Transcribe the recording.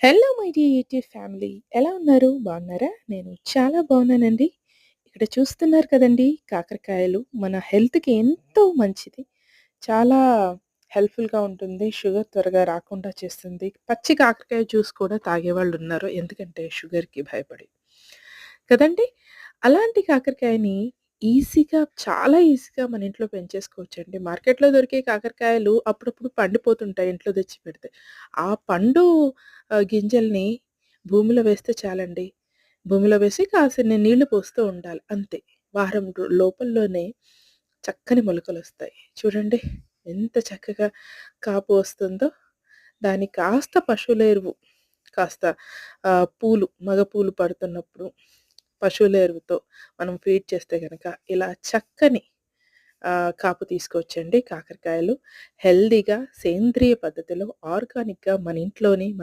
Hello my dear YouTube family. ఎలా ఉన్నారు? బాగున్నారా? నేను చాలా బాగున్నానండి. ఇక్కడ చూస్తున్నారు కదండీ! కాకరకాయలు మన హెల్త్‌కి ఎంతో మంచిది. చాలా హెల్ప్‌ఫుల్‌గా ఉంటుంది. షుగర్ త్వరగా రాకుండా చేస్తుంది. పచ్చి కాకరకాయ జ్యూస్ కూడా తాగేవాళ్ళున్నారు. ఎందుకంటే షుగర్‌కి భయపడి. కదండీ! అలాంటి కాకరకాయని ఈజీగా చాలా ఈజీగా మన ఇంట్లో పెంచేసుకోవచ్చండి. మార్కెట్‌లో దొరికే కాకరకాయలు అప్పుడప్పుడు పండిపోతుంటాయి ఇంట్లో తెచ్చి పెడితే. ఆ పండు గింజల్ని భూమిలో వేస్తే చాలండి. భూమిలో వేసి కాసిన నీళ్ళు పోస్తూ ఉండాలి అంతే. వారం లోపల్లోనే చక్కని మొలకలు వస్తాయి చూడండి ఎంత చక్కగా కాపు వస్తుందో. దానికి కాస్త పశువుల ఎరువు, కాస్త పూలు మగ పూలు పడుతున్నప్పుడు పశువుల ఎరువుతో మనం ఫీడ్ చేస్తే కనుక ఇలా చక్కని కాపు తీసుకోవచ్చండి కాకరకాయలు. హెల్దీగా సేంద్రియ పద్ధతిలో ఆర్గానిక్‌గా మన ఇంట్లోని మన